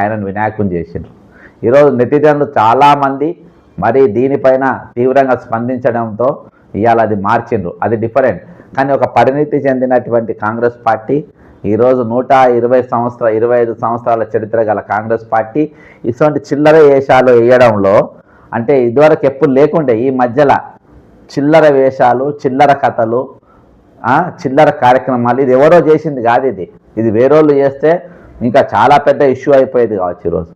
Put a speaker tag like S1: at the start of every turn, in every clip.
S1: ఆయనను వినాయకుని చేసిండ్రు. ఈరోజు నెటిజన్లు చాలామంది మరి దీనిపైన తీవ్రంగా స్పందించడంతో ఇవాళ అది మార్చిండ్రు. అది డిఫరెంట్. కానీ ఒక పరిణితి చెందినటువంటి కాంగ్రెస్ పార్టీ ఈరోజు నూట ఇరవై సంవత్సరాల ఇరవై ఐదు సంవత్సరాల చరిత్ర గల కాంగ్రెస్ పార్టీ ఇటువంటి చిల్లర వేషాలు వేయడంలో అంటే ఇదివరకు ఎప్పుడు లేకుండే ఈ మధ్యలో చిల్లర వేషాలు చిల్లర కథలు చిల్లర కార్యక్రమాలు ఇది ఎవరో చేసింది కాదు ఇది. ఇది వేరోళ్ళు చేస్తే ఇంకా చాలా పెద్ద ఇష్యూ అయిపోయేది కావచ్చు ఈరోజు.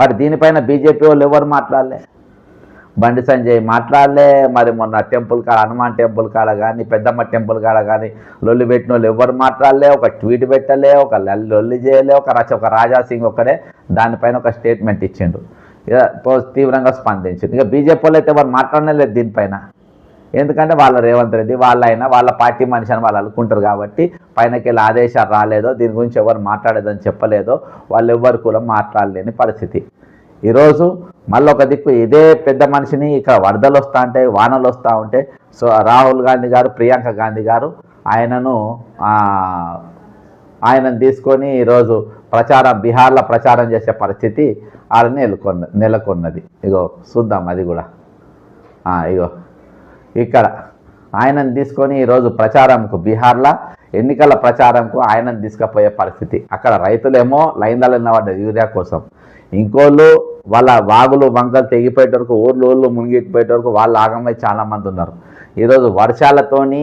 S1: మరి దీనిపైన బీజేపీ వాళ్ళు ఎవరు మాట్లాడలే? బండి సంజయ్ మాట్లాడలే. మరి మొన్న టెంపుల్ కాడ హనుమాన్ టెంపుల్ కాడ కానీ పెద్దమ్మ టెంపుల్ కాడ కానీ లొల్లి పెట్టిన వాళ్ళు ఎవరు మాట్లాడలే? ఒక ట్వీట్ పెట్టలే ఒక లొల్లి చేయలే ఒక రచ ఒక రాజా సింగ్ ఒక్కడే దానిపైన ఒక స్టేట్మెంట్ ఇచ్చిండు. ఇక తీవ్రంగా స్పందించింది ఇక బీజేపీ వాళ్ళు అయితే ఎవరు మాట్లాడలేదు దీనిపైన. ఎందుకంటే వాళ్ళ రేవంత్ రెడ్డి వాళ్ళైనా వాళ్ళ పార్టీ మనిషి అని వాళ్ళు అనుకుంటారు కాబట్టి పైనకెళ్ళి ఆదేశాలు రాలేదో దీని గురించి ఎవరు మాట్లాడేదని చెప్పలేదో వాళ్ళు ఎవ్వరు కూడా మాట్లాడలేని పరిస్థితి. ఈరోజు మళ్ళీ ఒక దిక్కు ఇదే పెద్ద మనిషిని ఇక్కడ వరదలు వస్తూ ఉంటాయి వానలు వస్తూ ఉంటే సో రాహుల్ గాంధీ గారు ప్రియాంక గాంధీ గారు ఆయనను ఆయనను తీసుకొని ఈరోజు ప్రచారం బీహార్లో ప్రచారం చేసే పరిస్థితి ఆడ నెలకొన్న నెలకొన్నది. ఇగో చూద్దాం అది కూడా. ఇగో. ఇక్కడ ఆయనను తీసుకొని ఈరోజు ప్రచారంకు బీహార్లో ఎన్నికల ప్రచారంకు ఆయనను తీసుకుపోయే పరిస్థితి. అక్కడ రైతులేమో లైన్లలో ఉన్నవాడు యూరియా కోసం. ఇంకోళ్ళు వాళ్ళ వాగులు వంకలు తెగిపోయేట వరకు ఊర్లు ఊర్లు మునిగిపోయేట వరకు వాళ్ళు ఆగమై చాలామంది ఉన్నారు. ఈరోజు వర్షాలతోని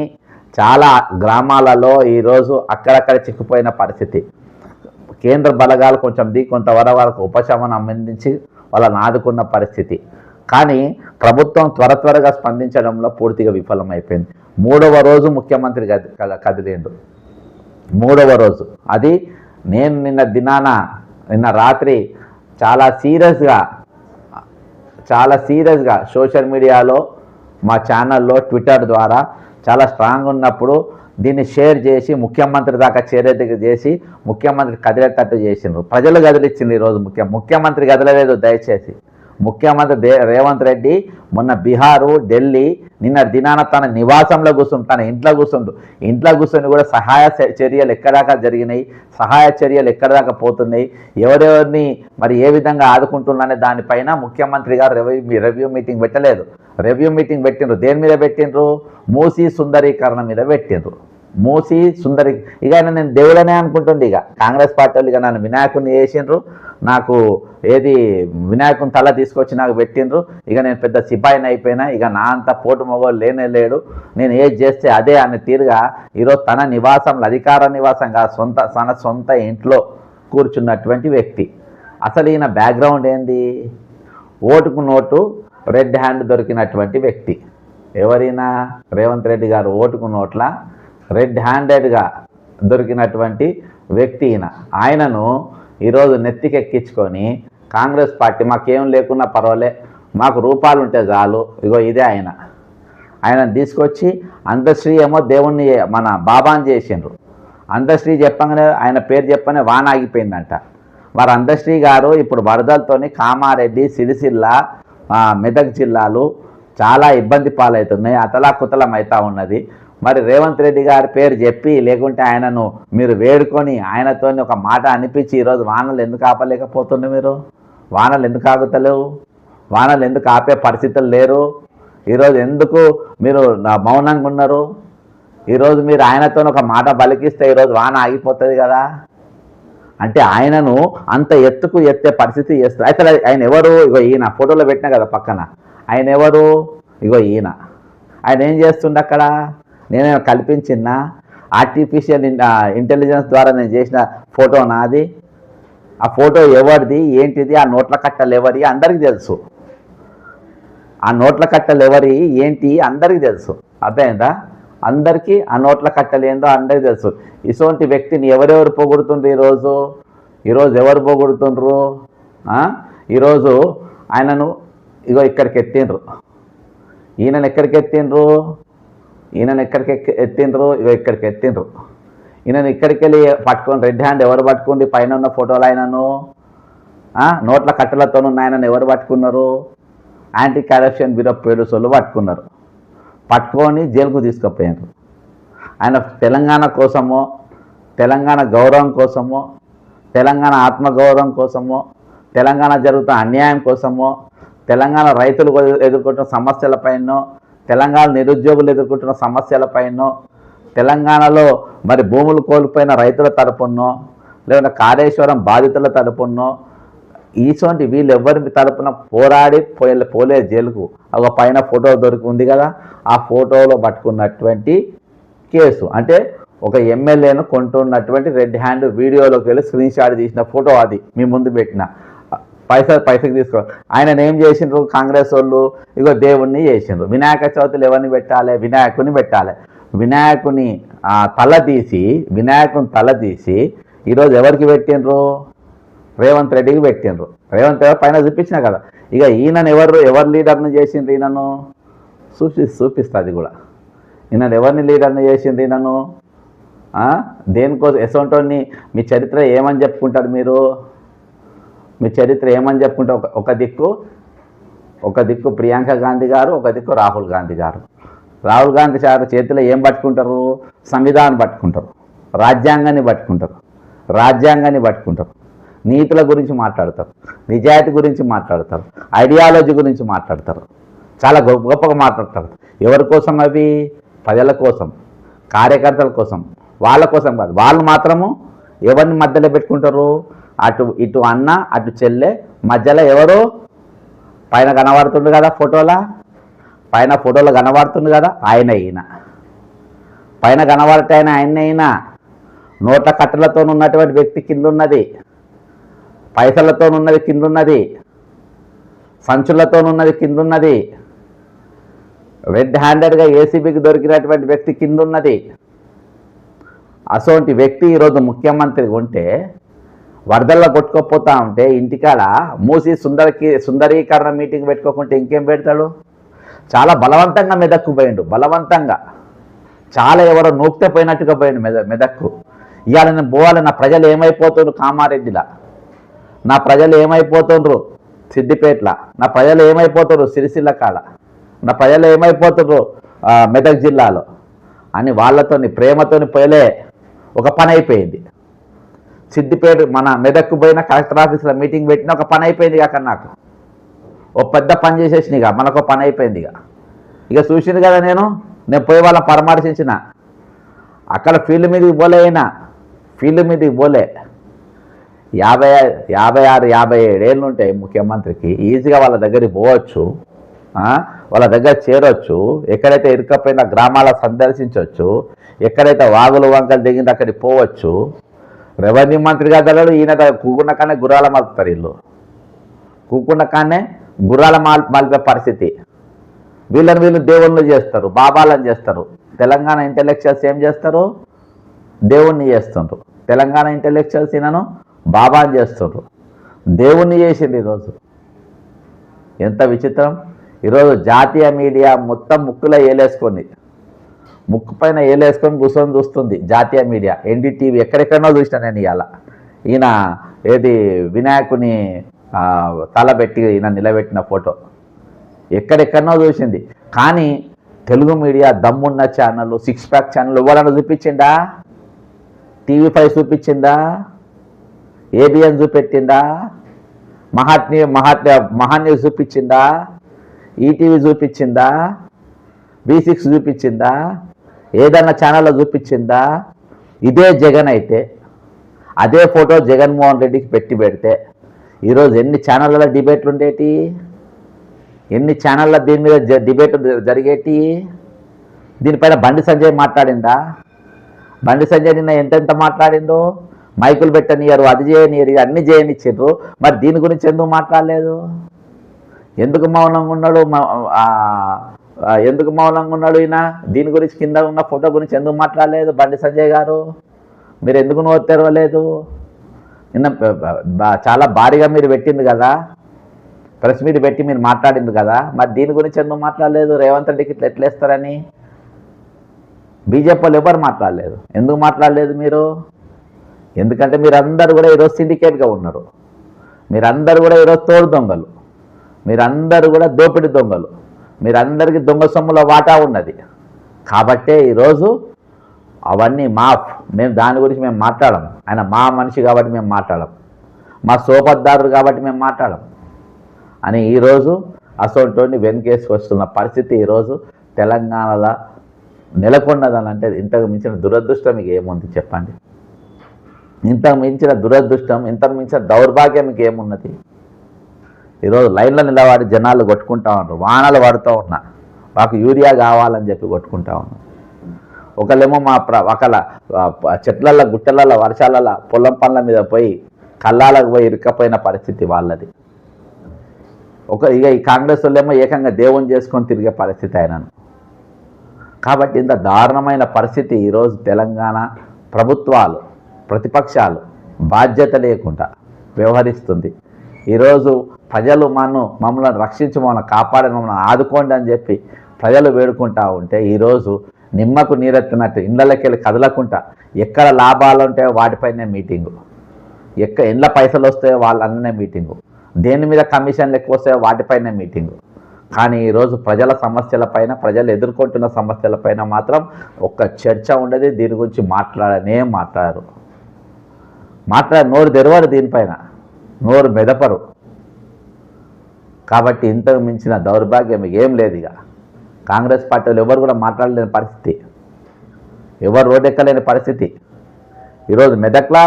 S1: చాలా గ్రామాలలో ఈరోజు అక్కడక్కడ చిక్కుపోయిన పరిస్థితి. కేంద్ర బలగాలు కొంచెం దీ కొంతవర వరకు ఉపశమనం అందించి వాళ్ళని ఆదుకున్న పరిస్థితి. కానీ ప్రభుత్వం త్వర త్వరగా స్పందించడంలో పూర్తిగా విఫలమైపోయింది. మూడవ రోజు ముఖ్యమంత్రి కదిలేండు. మూడవ రోజు. అది నేను నిన్న దినాన నిన్న రాత్రి చాలా సీరియస్గా చాలా సీరియస్గా సోషల్ మీడియాలో మా ఛానల్లో ట్విట్టర్ ద్వారా చాలా స్ట్రాంగ్ ఉన్నప్పుడు దీన్ని షేర్ చేసి ముఖ్యమంత్రి దాకా చేరేట్టుగా చేసి ముఖ్యమంత్రి కదిలేటట్టు చేసిండ్రు. ప్రజలు కదిలిచ్చింది ఈరోజు ముఖ్య ముఖ్యమంత్రి కదలలేదు దయచేసి. ముఖ్యమంత్రి దే రేవంత్ రెడ్డి మొన్న బీహారు ఢిల్లీ నిన్న దినాన తన నివాసంలో కూర్చుండు తన ఇంట్లో కూర్చుండు. ఇంట్లో కూర్చొని కూడా సహాయ చ- చర్యలు ఎక్కడాకా జరిగినాయి? సహాయ చర్యలు ఎక్కడదాకా పోతున్నాయి? ఎవరెవరిని మరి ఏ విధంగా ఆదుకుంటున్నారనే దానిపైన ముఖ్యమంత్రి గారు రివ్యూ రివ్యూ మీటింగ్ పెట్టలేదు. రివ్యూ మీటింగ్ పెట్టిండ్రు. దేని మీద పెట్టిండ్రు? మూసీ సుందరీకరణ మీద పెట్టిండ్రు. మూసి సుందరి ఇక ఆయన నేను దేవుడనే అనుకుంటుండే ఇక. కాంగ్రెస్ పార్టీ వాళ్ళు ఇక నన్ను వినాయకుడిని వేసిండ్రు. నాకు ఏది వినాయకుని తల తీసుకొచ్చి నాకు పెట్టిండ్రు. ఇక నేను పెద్ద సిపాయిని అయిపోయినా. ఇక నా అంత పోటు మొగోలు లేనే లేడు. నేను ఏది చేస్తే అదే అనే తీరుగా ఈరోజు తన నివాసంలో అధికార నివాసంగా సొంత తన సొంత ఇంట్లో కూర్చున్నటువంటి వ్యక్తి. అసలు ఈయన బ్యాక్గ్రౌండ్ ఏంది? ఓటుకు నోటు రెడ్ హ్యాండ్ దొరికినటువంటి వ్యక్తి. ఎవరైనా? రేవంత్ రెడ్డి గారు ఓటుకు నోట్ల? రెడ్ హ్యాండెడ్గా దొరికినటువంటి వ్యక్తి ఈయన ఆయనను ఈరోజు నెత్తికెక్కించుకొని కాంగ్రెస్ పార్టీ మాకేం లేకున్నా పర్వాలే మాకు రూపాలు ఉంటే చాలు ఇగో ఇదే ఆయన. ఆయన తీసుకొచ్చి అందశ్రీ ఏమో దేవుణ్ణి మన బాబాని చేసిండ్రు. అందశ్రీ చెప్పగానే ఆయన పేరు చెప్పనే వాన ఆగిపోయిందంట. వారు అందశ్రీ గారు ఇప్పుడు వరదలతోని కామారెడ్డి సిరిసిల్ల మెదక్ జిల్లాలు చాలా ఇబ్బంది పాలవుతున్నాయి అతలాకుతలం అవుతూ ఉన్నది. మరి రేవంత్ రెడ్డి గారి పేరు చెప్పి లేకుంటే ఆయనను మీరు వేడుకొని ఆయనతో ఒక మాట అనిపించి ఈరోజు వానలు ఎందుకు ఆపలేకపోతుండే మీరు? వానలు ఎందుకు ఆగుతలేవు? వానలు ఎందుకు ఆపే పరిస్థితులు లేరు? ఈరోజు ఎందుకు మీరు నా మౌనంగా ఉన్నారు? ఈరోజు మీరు ఆయనతో ఒక మాట బలికిస్తే ఈరోజు వాన ఆగిపోతుంది కదా? అంటే ఆయనను అంత ఎత్తుకు ఎత్తే పరిస్థితి చేస్తారు అయితే ఆయన ఎవరు? ఇగో ఈయన ఫోటోలో పెట్టినా కదా పక్కన. ఆయన ఎవరు? ఇగో ఈయన. ఆయన ఏం చేస్తుండ అక్కడ? నేను కల్పించిన ఆర్టిఫిషియల్ ఇంటెలిజెన్స్ ద్వారా నేను చేసిన ఫోటో నాది. ఆ ఫోటో ఎవరిది ఏంటిది ఆ నోట్ల కట్టలు ఎవరి అందరికీ తెలుసు. ఆ నోట్ల కట్టలు ఎవరి ఏంటి అందరికీ తెలుసు. అర్థమైందా? అందరికీ ఆ నోట్ల కట్టలు ఏందో అందరికీ తెలుసు. ఇటువంటి వ్యక్తిని ఎవరెవరు పొగుడుతుండ్రు ఈరోజు? ఈరోజు ఎవరు పొగుడుతుండ్రు? ఈరోజు ఆయనను ఇగో ఇక్కడికి ఎత్తిండ్రు. ఈయనను ఎక్కడికి ఎత్తిండ్రు? ఈయనను ఎక్కడికి ఎత్తిండ్రు? ఇగో ఇక్కడికి ఎత్తిండ్రు. ఈయనను ఇక్కడికి వెళ్ళి పట్టుకొని రెడ్ హ్యాండ్ ఎవరు పట్టుకుంది? పైన ఉన్న ఫోటోలు ఆయనను? నోట్ల కట్టెలతో ఉన్న ఆయనను ఎవరు పట్టుకున్నారు? యాంటీ కరప్షన్ బ్యూరో పోలీసులు పట్టుకున్నారు. పట్టుకొని జైలుకు తీసుకుపోయారు ఆయన తెలంగాణ కోసమో తెలంగాణ గౌరవం కోసమో తెలంగాణ ఆత్మగౌరవం కోసమో తెలంగాణ జరుగుతున్న అన్యాయం కోసమో తెలంగాణ రైతులు ఎదుర్కొంటున్న సమస్యలపైనో తెలంగాణ నిరుద్యోగులు ఎదుర్కొంటున్న సమస్యలపైనో తెలంగాణలో మరి భూములు కోల్పోయిన రైతుల తరపునో లేదంటే కాళేశ్వరం బాధితుల తరపునో ఇటువంటి వీళ్ళు ఎవరి తరపున పోరాడి పోయే పోలే జైలుకు. ఒక పైన ఫోటో దొరికి ఉంది కదా ఆ ఫోటోలో పట్టుకున్నటువంటి కేసు. అంటే ఒక ఎమ్మెల్యేను కొంటున్నటువంటి రెడ్ హ్యాండ్ వీడియోలోకి వెళ్ళి స్క్రీన్ షాట్ తీసిన ఫోటో అది మీ ముందు పెట్టిన. పైసలు పైసకి తీసుకో. ఆయన ఏం చేసిండ్రు? కాంగ్రెస్ వాళ్ళు ఇగో దేవుణ్ణి చేసిండ్రు. వినాయక చవితిలో ఎవరిని పెట్టాలి? వినాయకుని పెట్టాలి. వినాయకుని ఆ, తల తీసి వినాయకుని తల తీసి ఈరోజు ఎవరికి పెట్టిండ్రు? రేవంత్ రెడ్డికి పెట్టిండ్రు. రేవంత్ రెడ్డి పైన చూపించిన కదా. ఇక ఈయనను ఎవరు ఎవరు లీడర్ని చేసిండ్రు ఈయనను? చూపి చూపిస్తుంది కూడా. ఈయన ఎవరిని లీడర్ని చేసింది ఈయనను? దేనికోసం? ఎసంటోని మీ చరిత్ర ఏమని చెప్పుకుంటారు మీరు? మీ చరిత్ర ఏమని చెప్పుకుంటే ఒక ఒక దిక్కు ఒక దిక్కు ప్రియాంక గాంధీ గారు ఒక దిక్కు రాహుల్ గాంధీ గారు. రాహుల్ గాంధీ గారు చేతిలో ఏం పట్టుకుంటారు? సంవిధానం పట్టుకుంటారు. రాజ్యాంగాన్ని పట్టుకుంటారు. రాజ్యాంగాన్ని పట్టుకుంటారు. నీతుల గురించి మాట్లాడతారు. నిజాయితీ గురించి మాట్లాడతారు. ఐడియాలజీ గురించి మాట్లాడతారు. చాలా గొప్ప గొప్పగా మాట్లాడతారు. ఎవరి కోసం అవి? ప్రజల కోసం కార్యకర్తల కోసం వాళ్ళ కోసం కాదు. వాళ్ళు మాత్రము ఎవరిని మధ్యలో పెట్టుకుంటారు? అటు ఇటు అన్న అటు చెల్లె. మధ్యలో ఎవరు? పైన కనబడుతుండు కదా ఫోటోలా? పైన ఫోటోలో కనబడుతుంది కదా ఆయన ఈయన. పైన కనబడితే ఆయన ఆయన అయినా నోట్ల కట్టలతో ఉన్నటువంటి వ్యక్తి కింద ఉన్నది పైసలతో ఉన్నది కింద ఉన్నది సంచులతో ఉన్నది కింద ఉన్నది రెడ్ హ్యాండెడ్గా ఏసీబీకి దొరికినటువంటి వ్యక్తి కింద ఉన్నది అసోంటి వ్యక్తి ఈరోజు ముఖ్యమంత్రి ఉంటే వరదల్లో కొట్టుకోపోతా ఉంటే ఇంటికాడ మూసి సుందరకి సుందరీకరణ మీటింగ్ పెట్టుకోకుంటే ఇంకేం పెడతాడు? చాలా బలవంతంగా మెదక్కు పోయిండు బలవంతంగా. చాలా ఎవరో నూక్తే పోయినట్టుగా పోయిండు మెద మెదక్కు. ఇవాళ నేను పోవాలి నా ప్రజలు ఏమైపోతుండ్రు కామారెడ్డిలా? నా ప్రజలు ఏమైపోతుండ్రు సిద్దిపేటల? నా ప్రజలు ఏమైపోతుండ్రు సిరిసిల్ల కాడ? నా ప్రజలు ఏమైపోతుండ్రు మెదక్ జిల్లాలో? అని వాళ్ళతోని ప్రేమతోని పోయలే. ఒక పని అయిపోయింది. సిద్దిపేట మన మెదక్కు పోయిన కలెక్టర్ ఆఫీస్లో మీటింగ్ పెట్టిన ఒక పని అయిపోయింది కాక నాకు. ఓ పెద్ద పని చేసేసిన ఇక మనకు పని అయిపోయింది ఇక. ఇక చూసింది కదా నేను నేను పోయి వాళ్ళని పరామర్శించిన. అక్కడ ఫీల్డ్ మీదకి పోలే అయినా ఫీల్డ్ మీదకి పోలే. యాభై యాభై ఆరు యాభై ఏడేళ్ళు ఉంటాయి ముఖ్యమంత్రికి. ఈజీగా వాళ్ళ దగ్గరికి పోవచ్చు వాళ్ళ దగ్గర చేరొచ్చు ఎక్కడైతే ఇరుకపోయిన గ్రామాల సందర్శించవచ్చు ఎక్కడైతే వాగులు వంకలు దిగింది అక్కడికి పోవచ్చు రెవెన్యూ మంత్రి గారు ఈయన కూకున్న కానీ గుర్రాల మలుపుతారు వీళ్ళు. కూకున్న కానీ గుర్రాల మాల్ మాల్పే పరిస్థితి. వీళ్ళని వీళ్ళు దేవుళ్ళు చేస్తారు బాబాలను చేస్తారు. తెలంగాణ ఇంటెలెక్చువల్స్ ఏం చేస్తారు? దేవుణ్ణి చేస్తుండ్రు. తెలంగాణ ఇంటెలెక్చువల్స్ ఈయనను బాబాని చేస్తుండ్రు. దేవుణ్ణి చేసింది ఈరోజు. ఎంత విచిత్రం. ఈరోజు జాతీయ మీడియా మొత్తం ముక్కులో ఏలేసుకుంది. ముక్కు పైన ఏలేసుకొని కూర్చొని చూస్తుంది జాతీయ మీడియా ఎన్డీటీవీ ఎక్కడెక్కడనో చూసిన నేను ఇవాళ ఈయన ఏది వినాయకుని తలబెట్టి ఈయన నిలబెట్టిన ఫోటో. ఎక్కడెక్కడనో చూసింది. కానీ తెలుగు మీడియా దమ్మున్న ఛానల్ సిక్స్ ప్యాక్ ఛానల్ ఎవరన్నా చూపించిందా? టీవీ ఫైవ్ చూపించిందా? ఏబిఎన్ చూపెట్టిందా? మహాత్మీ మహాత్మ మహాన్యూస్ చూపించిందా? ఈటీవీ చూపించిందా? బీ సిక్స్ చూపించిందా? ఏదన్నా ఛానల్లో చూపించిందా? ఇదే జగన్ అయితే అదే ఫోటో జగన్మోహన్ రెడ్డికి పెట్టి పెడితే ఈరోజు ఎన్ని ఛానళ్ళలో డిబేట్లు ఉండేటి? ఎన్ని ఛానళ్ళ దీని మీద జ- డిబేట్ జరిగేటి? దీనిపైన బండి సంజయ్ మాట్లాడిందా? బండి సంజయ్ నిన్న ఎంతెంత మాట్లాడిందో? మైకులు పెట్టనియరు అది చేయనియరు అన్ని చేయనిచ్చారు మరి దీని గురించి ఎందుకు మాట్లాడలేదు? ఎందుకు మౌనంగా ఉన్నాడు? ఎందుకు మౌనంగా ఉన్నాడు ఈయన? దీని గురించి కింద ఉన్న ఫోటో గురించి ఎందుకు మాట్లాడలేదు? బండి సంజయ్ గారు? మీరు ఎందుకు నోరు తెరవలేదు? నిన్న చాలా భారీగా మీరు పెట్టింది కదా. ప్రెస్ మీట్ పెట్టి మీరు మాట్లాడింది కదా. మరి దీని గురించి ఎందుకు మాట్లాడలేదు? రేవంత్ రెడ్డికి ఇట్లా ఎట్లేస్తారని బీజేపీ వాళ్ళు ఎవరు మాట్లాడలేదు? ఎందుకు మాట్లాడలేదు మీరు? ఎందుకంటే మీరందరూ కూడా ఈరోజు సిండికేట్గా ఉన్నారు. మీరందరూ కూడా ఈరోజు తోడు దొంగలు. మీరందరూ కూడా దోపిడి దొంగలు. మీరందరికీ దొంగ సొమ్ముల వాటా ఉన్నది. కాబట్టే ఈరోజు అవన్నీ మాఫ్. మేము దాని గురించి మేము మాట్లాడం ఆయన మా మనిషి కాబట్టి మేము మాట్లాడము. మా సోపద్దారుడు కాబట్టి మేము మాట్లాడం అని ఈరోజు అసోంటోని వెనుకేసి వస్తున్న పరిస్థితి ఈరోజు తెలంగాణలో నెలకొన్నదని అంటే ఇంతకు మించిన దురదృష్టం మీకు ఏముంది చెప్పండి? ఇంతకు మించిన దురదృష్టం ఇంతకు మించిన దౌర్భాగ్యం మీకు ఏమున్నది? ఈరోజు లైన్లో నిలబడి జనాలు కొట్టుకుంటా ఉన్నారు. వానలు పడుతూ ఉన్నా. మాకు యూరియా కావాలని చెప్పి కొట్టుకుంటా ఉన్నారు. ఒకళ్ళేమో మా ప్ర ఒకళ్ళ చెట్లల్లో గుట్టలలో వర్షాలలో పొలం పనుల మీద పోయి కళ్ళాలకు పోయి ఇరుక్కపోయిన పరిస్థితి వాళ్ళది. ఒక ఇక ఈ కాంగ్రెస్ వాళ్ళేమో ఏకంగా దేవుని చేసుకొని తిరిగే పరిస్థితి ఆయనను. కాబట్టి ఇంత దారుణమైన పరిస్థితి ఈరోజు తెలంగాణ ప్రభుత్వాలు ప్రతిపక్షాలు బాధ్యత లేకుండా వ్యవహరిస్తుంది. ఈరోజు ప్రజలు మనం మమ్మల్ని రక్షించి మమ్మల్ని కాపాడి మమ్మల్ని ఆదుకోండి అని చెప్పి ప్రజలు వేడుకుంటా ఉంటే ఈరోజు నిమ్మకు నీరెత్తినట్టు ఇండ్లకెళ్ళి కదలకుండా ఎక్కడ లాభాలు ఉంటాయో వాటిపైనే మీటింగు. ఎక్క ఎండ్ల పైసలు వస్తాయో వాళ్ళన్నే మీటింగు. దేని మీద కమిషన్లు ఎక్కువ వస్తాయో వాటిపైనే మీటింగు. కానీ ఈరోజు ప్రజల సమస్యలపైన ప్రజలు ఎదుర్కొంటున్న సమస్యలపైన మాత్రం ఒక్క చర్చ ఉండదు దీని గురించి మాట్లాడనే మాట్లాడరు. మాట్లాడ నోరు తెరవరు దీనిపైన. నోరు మెదపరు. కాబట్టి ఇంతకు మించిన దౌర్భాగ్యం ఏం లేదు ఇక. కాంగ్రెస్ పార్టీలు ఎవరు కూడా మాట్లాడలేని పరిస్థితి. ఎవరు రోడ్డెక్కలేని పరిస్థితి. ఈరోజు మెదక్లా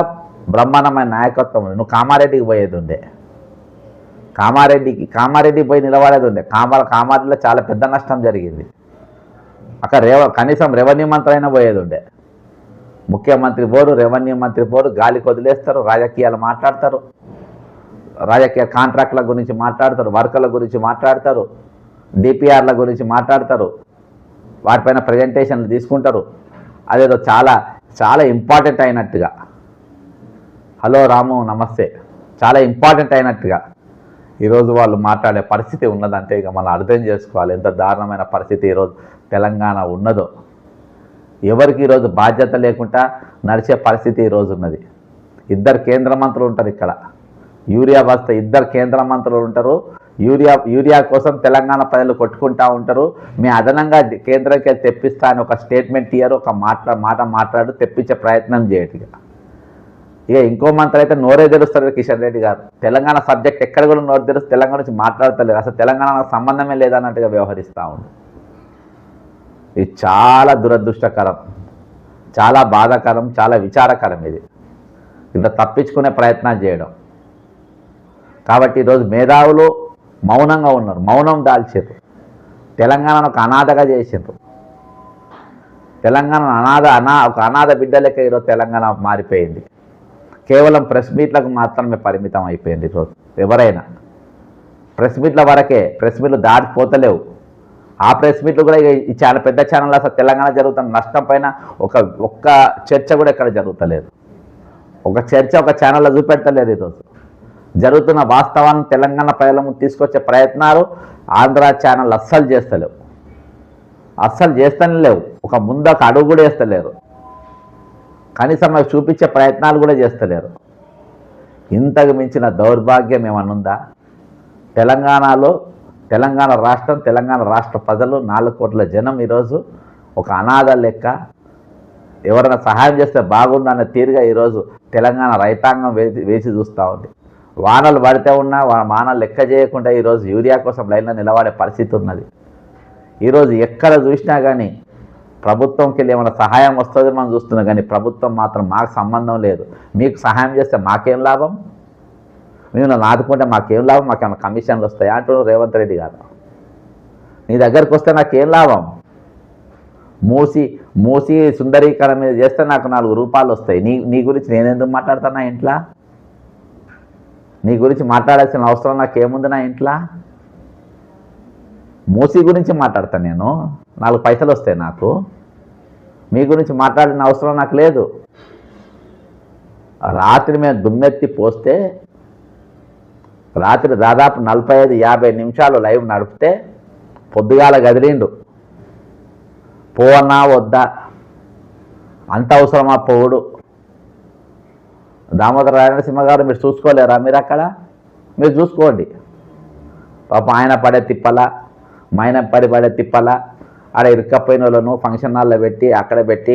S1: బ్రహ్మాండమైన నాయకత్వం నువ్వు కామారెడ్డికి పోయేది ఉండే. కామారెడ్డికి కామారెడ్డికి పోయి నిలబడేది ఉండే. కామార కామారెడ్డిలో చాలా పెద్ద నష్టం జరిగింది. అక్కడ రేవ కనీసం రెవెన్యూ మంత్రి అయినా పోయేది ఉండే. ముఖ్యమంత్రి పోరు రెవెన్యూ మంత్రి పోరు గాలి కొదిలేస్తారు రాజకీయాలు మాట్లాడతారు. రాజకీయ కాంట్రాక్ట్ల గురించి మాట్లాడతారు వర్కర్ల గురించి మాట్లాడతారు డిపిఆర్ల గురించి మాట్లాడతారు వాటిపైన ప్రజెంటేషన్లు తీసుకుంటారు. అదేదో చాలా చాలా ఇంపార్టెంట్ అయినట్టుగా. హలో రాము నమస్తే. చాలా ఇంపార్టెంట్ అయినట్టుగా. ఈరోజు వాళ్ళు మాట్లాడే పరిస్థితి ఉన్నదంటే ఇక మనం అర్థం చేసుకోవాలి. ఎంత దారుణమైన పరిస్థితి ఈరోజు తెలంగాణ ఉన్నదో. ఎవరికి ఈరోజు బాధ్యత లేకుండా నడిచే పరిస్థితి ఈరోజు ఉన్నది. ఇద్దరు కేంద్ర మంత్రులు ఉంటారు ఇక్కడ. యూరియా వస్తే ఇద్దరు కేంద్ర మంత్రులు ఉంటారు. యూరియా యూరియా కోసం తెలంగాణ ప్రజలు కొట్టుకుంటూ ఉంటారు. మీ అదనంగా కేంద్రంకి తెప్పిస్తా అని ఒక స్టేట్మెంట్ ఇయ్యారు ఒక మాట్లా మాట మాట్లాడు తెప్పించే ప్రయత్నం చేయదు ఇక. ఇక ఇంకో మంత్రి అయితే నోరే తెరుస్తారు కిషన్ రెడ్డి గారు. తెలంగాణ సబ్జెక్ట్ ఎక్కడ కూడా నోరు తెరుస్తూ తెలంగాణ నుంచి మాట్లాడతలేదు అసలు తెలంగాణ సంబంధమే లేదన్నట్టుగా వ్యవహరిస్తూ ఉంది ఇది చాలా దురదృష్టకరం. చాలా బాధాకరం చాలా విచారకరం ఇది. ఇంత తప్పించుకునే ప్రయత్నం చేయడం. కాబట్టి ఈరోజు మేధావులు మౌనంగా ఉన్నారు. మౌనం దాల్చారు. తెలంగాణను ఒక అనాథగా చేసిండ్రు. తెలంగాణ అనాథ అనా ఒక అనాథ బిడ్డ లెక్క ఈరోజు తెలంగాణ మారిపోయింది. కేవలం ప్రెస్ మీట్లకు మాత్రమే పరిమితం అయిపోయింది ఈరోజు ఎవరైనా ప్రెస్ మీట్ల వరకే ప్రెస్ మీట్లు దాటిపోతలేవు. ఆ ప్రెస్ మీట్లు కూడా ఈ ఛానల్ పెద్ద ఛానల్ అసలు తెలంగాణ జరుగుతున్న నష్టం పైన ఒక ఒక్క చర్చ కూడా ఇక్కడ జరుగుతలేదు. ఒక చర్చ ఒక ఛానల్లో చూపెడతలేదు ఈరోజు జరుగుతున్న వాస్తవాలను తెలంగాణ ప్రజల తీసుకొచ్చే ప్రయత్నాలు ఆంధ్ర ఛానల్ అస్సలు చేస్తలేవు. అస్సలు చేస్తనే లేవు ఒక ముందు అడుగు కూడా వేస్తలేరు. కనీసం చూపించే ప్రయత్నాలు కూడా చేస్తలేరు. ఇంతకు మించిన దౌర్భాగ్యం ఏమన్నా ఉందా? తెలంగాణలో తెలంగాణ రాష్ట్రం తెలంగాణ రాష్ట్ర ప్రజలు నాలుగు కోట్ల జనం ఈరోజు ఒక అనాథ లెక్క. ఎవరైనా సహాయం చేస్తే బాగుండు అన్న తీరుగా ఈరోజు తెలంగాణ రైతాంగం వేసి వేసి చూస్తూ ఉంది. వానలు పడితే ఉన్నా వానలు లెక్క చేయకుండా ఈరోజు యూరియా కోసం లైన్లో నిలబడే పరిస్థితి ఉన్నది. ఈరోజు ఎక్కడ చూసినా కానీ ప్రభుత్వంకి వెళ్ళి ఏమైనా సహాయం వస్తుంది మనం చూస్తున్నాం కానీ ప్రభుత్వం మాత్రం మాకు సంబంధం లేదు. మీకు సహాయం చేస్తే మాకేం లాభం? మేము నాటుకుంటే మాకేం లాభం? మాకేమైనా కమిషన్లు వస్తాయా? అంటున్నారు రేవంత్ రెడ్డి గారు. నీ దగ్గరకు వస్తే నాకేం లాభం? మూసి మూసి సుందరీకరణ మీద చేస్తే నాకు నాలుగు రూపాయలు వస్తాయి. నీ నీ గురించి నేనెందుకు మాట్లాడుతున్నా ఇంట్లో? నీ గురించి మాట్లాడాల్సిన అవసరం నాకేముంది నా ఇంట్లో? మూసి గురించి మాట్లాడతాను నేను. నాలుగు పైసలు వస్తాయి నాకు. మీ గురించి మాట్లాడిన అవసరం నాకు లేదు. రాత్రి మేము దుమ్మెత్తి పోస్తే రాత్రి దాదాపు నలభై ఐదు యాభై నిమిషాలు లైవ్ నడిపితే పొద్దుగాల గదిలిండు. పోవన్నా వద్దా? అంత అవసరమా పోవుడు? దామోదర రాయనసింహ గారు మీరు చూసుకోలేరా? మీరు అక్కడ? మీరు చూసుకోండి. పాప ఆయన పడే తిప్పల మైన పడి పడే తిప్పల ఆడ ఇరుక్కపోయిన వాళ్ళను ఫంక్షన్ హాల్లో పెట్టి అక్కడ పెట్టి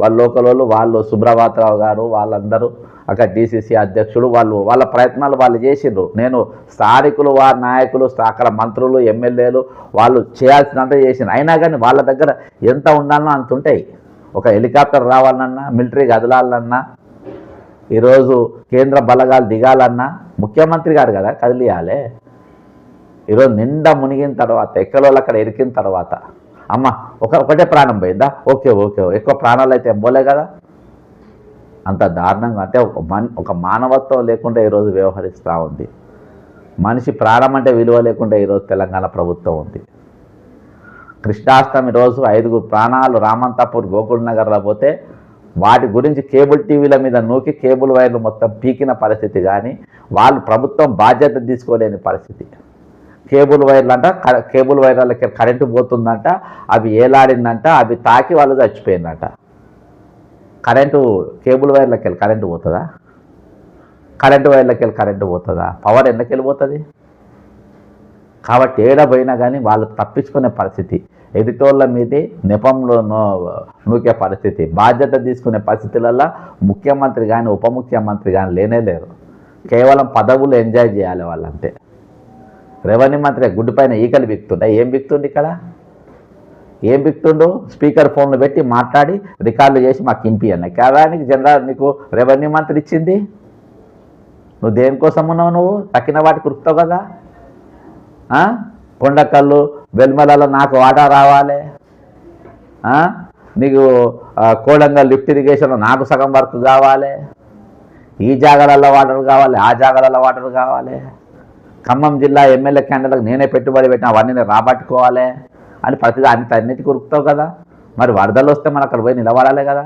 S1: వాళ్ళ లోకల్ వాళ్ళు వాళ్ళు సుబ్రభాతరావు గారు వాళ్ళందరూ అక్కడ డీసీసీ అధ్యక్షుడు వాళ్ళు వాళ్ళ ప్రయత్నాలు వాళ్ళు చేసిండ్రు. నేను స్థానికులు వారి నాయకులు అక్కడ మంత్రులు ఎమ్మెల్యేలు వాళ్ళు చేయాల్సినంత చేసిండ్రు. అయినా కానీ వాళ్ళ దగ్గర ఎంత ఉండాలనో అంత ఉంటాయి. ఒక హెలికాప్టర్ రావాలన్నా మిలిటరీ కదలాలన్నా ఈరోజు కేంద్ర బలగాలు దిగాలన్నా ముఖ్యమంత్రి గారు కదా కదిలియాలే. ఈరోజు నిండా మునిగిన తర్వాత ఎక్కడోళ్ళు అక్కడ ఎరికిన తర్వాత అమ్మ ఒక ఒకటే ప్రాణం పోయిందా? ఓకే ఓకే ఎక్కువ ప్రాణాలు అయితే పోలే కదా. అంత దారుణంగా అంటే ఒక మన్ ఒక మానవత్వం లేకుండా ఈరోజు వ్యవహరిస్తూ ఉంది. మనిషి ప్రాణం అంటే విలువ లేకుండా ఈరోజు తెలంగాణ ప్రభుత్వం ఉంది. కృష్ణాష్టమి రోజు ఐదుగురు ప్రాణాలు రామంతాపూర్ గోకుల్ నగర్లో పోతే వాటి గురించి కేబుల్ టీవీల మీద నూకి కేబుల్ వైర్లు మొత్తం పీకిన పరిస్థితి కానీ వాళ్ళు ప్రభుత్వం బాధ్యత తీసుకోలేని పరిస్థితి. కేబుల్ వైర్లు అంట క- కేబుల్ వైర్లకి కరెంటు పోతుందంట అవి ఏలాడిందంట అవి తాకి వాళ్ళు చచ్చిపోయిందంట. కరెంటు కేబుల్ వైర్లకి వెళ్ళి కరెంటు పోతుందా? కరెంటు వైర్లకి వెళ్ళి కరెంటు పోతుందా? పవర్ ఎందుకు వెళ్ళిపోతుంది కాబట్టి ఏడ పోయినా కానీ వాళ్ళు తప్పించుకునే పరిస్థితి. ఎదుటోళ్ళ మీదే నెపంలో నూకే పరిస్థితి. బాధ్యత తీసుకునే పరిస్థితులల్లో ముఖ్యమంత్రి కానీ ఉప ముఖ్యమంత్రి కానీ లేనే లేరు. కేవలం పదవులు ఎంజాయ్ చేయాలి వాళ్ళంతే. రెవెన్యూ మంత్రి గుడ్డు పైన ఈకలు బిక్తుండే. ఏం బిక్తుండు ఇక్కడ? ఏం బిక్తుండు? స్పీకర్ ఫోన్లు పెట్టి మాట్లాడి రికార్డులు చేసి మాకు ఇంపియన్నాయి అన్న జనరల్ నీకు రెవెన్యూ మంత్రి ఇచ్చింది? నువ్వు దేనికోసం ఉన్నావు నువ్వు? తక్కిన వాటికి ఉరుకుతావు కదా? కొండకల్లు వెల్మలలో నాకు వాటా రావాలి? నీకు కోడంగల్ లిఫ్ట్ ఇరిగేషన్లో నాకు సగం వర్క్ కావాలి? ఈ జాగాలలో వాటర్ కావాలి ఆ జాగాలలో వాటర్ కావాలి? ఖమ్మం జిల్లా ఎమ్మెల్యే క్యాండిడేట్లకు నేనే పెట్టుబడి పెట్టిన అవన్నీ నేను రాబట్టుకోవాలి? అని ప్రతిదీ అన్ని అన్నిటి కొరుకుతావు కదా? మరి వరదలు వస్తే మనం అక్కడ పోయి నిలబడాలి కదా?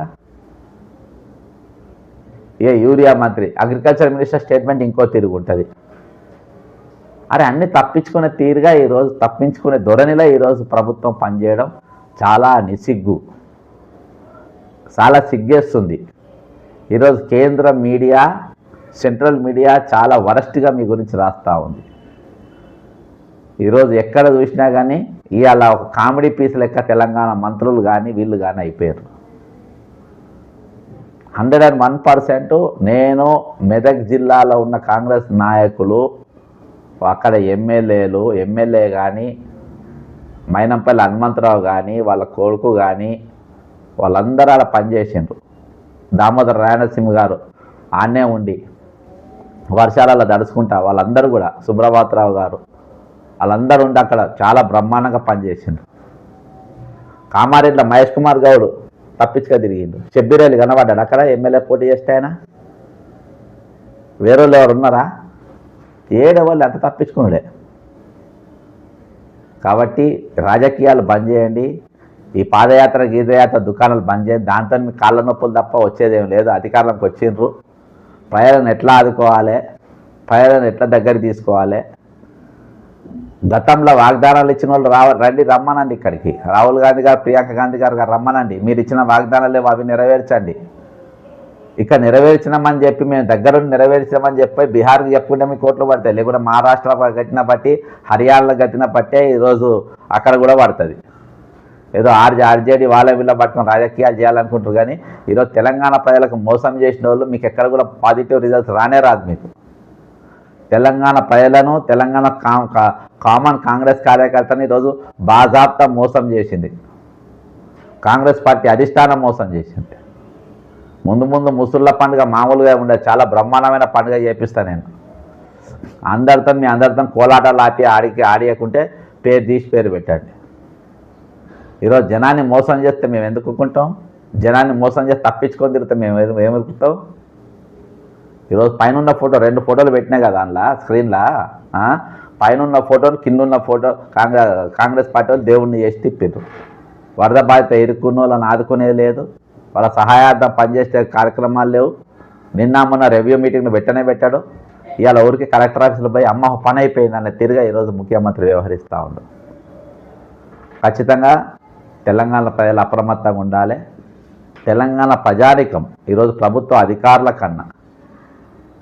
S1: ఏ యూరియా మంత్రి అగ్రికల్చర్ మినిస్టర్ స్టేట్మెంట్ ఇంకో తిరుగు ఉంటుంది అరే అన్ని తప్పించుకునే తీరుగా ఈరోజు తప్పించుకునే ధోరణిలో ఈరోజు ప్రభుత్వం పనిచేయడం చాలా నిసిగ్గు చాలా సిగ్గేస్తుంది. ఈరోజు కేంద్ర మీడియా సెంట్రల్ మీడియా చాలా వరస్ట్గా మీ గురించి రాస్తూ ఉంది. ఈరోజు ఎక్కడ చూసినా కానీ ఇవాళ ఒక కామెడీ పీస్ లెక్క తెలంగాణ మంత్రులు కానీ వీళ్ళు కానీ అయిపోయారు. హండ్రెడ్ అండ్ వన్ పర్సెంట్ నేను మెదక్ జిల్లాలో ఉన్న కాంగ్రెస్ నాయకులు అక్కడ ఎమ్మెల్యేలు ఎమ్మెల్యే కానీ మైనంపల్లి హనుమంతరావు కానీ వాళ్ళ కొడుకు కానీ వాళ్ళందరూ అలా పనిచేసిండ్రు దామోదర రాయనసింహ గారు ఆనే ఉండి వర్షాలలో దడుచుకుంటా వాళ్ళందరూ కూడా సుబ్రభాతరావు గారు వాళ్ళందరూ ఉండి అక్కడ చాలా బ్రహ్మాండంగా పనిచేసిండ్రు కామారెడ్ల మహేష్ కుమార్ గౌడ్ తప్పించుక తిరిగిండు. చెబ్బిరేలు కనబడ్డాడు. అక్కడ ఎమ్మెల్యే పోటీ చేస్తే ఆయన? వేరే ఎవరు ఉన్నారా? ఏడవాళ్ళు ఎంత తప్పించుకున్నాడే. కాబట్టి రాజకీయాలు బంద్ చేయండి. ఈ పాదయాత్ర గీతయాత్ర దుకాణాలు బంద్ చేయండి. దాంతో మీ కాళ్ళ నొప్పులు తప్ప వచ్చేదేం లేదు. అధికారంలోకి వచ్చిండ్రు. ప్రజలను ఎట్లా ఆదుకోవాలి? ప్రజలను ఎట్లా దగ్గర తీసుకోవాలి? గతంలో వాగ్దానాలు ఇచ్చిన వాళ్ళు రావ రండి రమ్మనండి ఇక్కడికి. రాహుల్ గాంధీ గారు ప్రియాంక గాంధీ గారు గారు రమ్మనండి. మీరు ఇచ్చిన వాగ్దానాలు అవి నెరవేర్చండి. ఇక నెరవేర్చినామని చెప్పి మేము దగ్గరుండి నెరవేర్చినామని చెప్పి బీహార్కి చెప్పుకుంటే మీ కోట్లు పడతాయి. లేకుంటే మహారాష్ట్ర గట్టిన బట్టి హర్యానా గట్టిన బట్టే ఈరోజు అక్కడ కూడా పడుతుంది. ఏదో ఆర్జే ఆర్జేడి వాళ్ళ వీళ్ళ పట్టుకొని రాజకీయాలు చేయాలనుకుంటారు కానీ ఈరోజు తెలంగాణ ప్రజలకు మోసం చేసిన వాళ్ళు మీకు ఎక్కడ కూడా పాజిటివ్ రిజల్ట్స్ రానే రాదు మీకు. తెలంగాణ ప్రజలను తెలంగాణ కా- కా- కామన్ కాంగ్రెస్ కార్యకర్తని ఈరోజు బాజాప్తా మోసం చేసింది. కాంగ్రెస్ పార్టీ అధిష్టానం మోసం చేసింది. ముందు ముందు ముసుళ్ళ పండుగ మామూలుగా ఉండే చాలా బ్రహ్మాండమైన పండుగ చేపిస్తాను నేను. అందరితో మీ అందరితో కోలాటాలు ఆపి ఆడికి ఆడియకుంటే పేరు తీసి పేరు పెట్టండి. ఈరోజు జనాన్ని మోసం చేస్తే మేము ఎందుకుంటాం జనాన్ని మోసం చేసి తప్పించుకొని తిరిగితే మేము ఏం- ఈరోజు పైన ఉన్న ఫోటో రెండు ఫోటోలు పెట్టినాయి కదా అందులో స్క్రీన్లో? పైన ఉన్న ఫోటోని కింద ఉన్న ఫోటో కాంగ్రెస్ కాంగ్రెస్ పార్టీ వాళ్ళు దేవుణ్ణి చేసి తిప్పారు వరద బాధిత ఇరుక్కున్న వాళ్ళని ఆదుకునేది లేదు. వాళ్ళ సహాయార్థం పనిచేసే కార్యక్రమాలు లేవు. నిన్న మొన్న రెవ్యూ మీటింగ్ను పెట్టనే పెట్టాడు. ఇవాళ ఊరికి కలెక్టర్ ఆఫీసులు పోయి అమ్మ పని అయిపోయింది తిరిగా ఈరోజు ముఖ్యమంత్రి వ్యవహరిస్తూ ఉండు. ఖచ్చితంగా తెలంగాణ ప్రజలు అప్రమత్తంగా ఉండాలి. తెలంగాణ ప్రజానికం ఈరోజు ప్రభుత్వ అధికారుల కన్నా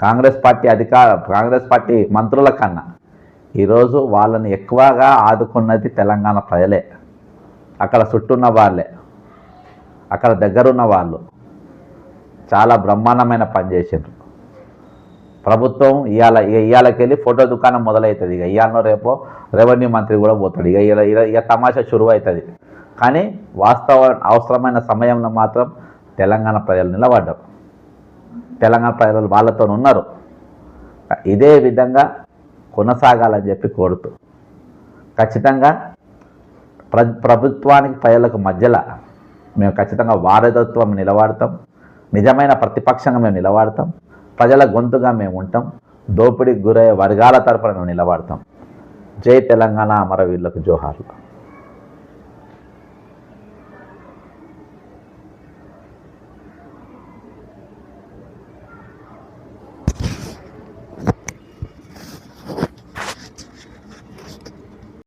S1: కాంగ్రెస్ పార్టీ అధికార కాంగ్రెస్ పార్టీ మంత్రుల కన్నా ఈరోజు వాళ్ళని ఎక్కువగా ఆదుకున్నది తెలంగాణ ప్రజలే. అక్కడ చుట్టూన్న వాళ్ళే. అక్కడ దగ్గరున్న వాళ్ళు చాలా బ్రహ్మాండమైన పని చేసిండ్రు. ప్రభుత్వం ఇవాళ ఇక ఇవాళకెళ్ళి ఫోటో దుకాణం మొదలవుతుంది ఇక ఇవాళ రేపో రెవెన్యూ మంత్రి కూడా పోతాడు. ఇక ఇక తమాషా షురువు అవుతుంది కానీ వాస్తవ అవసరమైన సమయంలో మాత్రం తెలంగాణ ప్రజలు నిలబడ్డారు. తెలంగాణ ప్రజలు వాళ్ళతో ఉన్నారు. ఇదే విధంగా కొనసాగాలని చెప్పి కోరుతూ. ఖచ్చితంగా ప్ర ప్రభుత్వానికి ప్రజలకు మధ్యలో మేము ఖచ్చితంగా వారధత్వం నిలబడతాం. నిజమైన ప్రతిపక్షంగా మేము నిలబడతాం. ప్రజల గొంతుగా మేము ఉంటాం. దోపిడీకి గురయ్యే వర్గాల తరపున మేము నిలబడతాం. జై తెలంగాణ అమరవీరులకు జోహార్లు.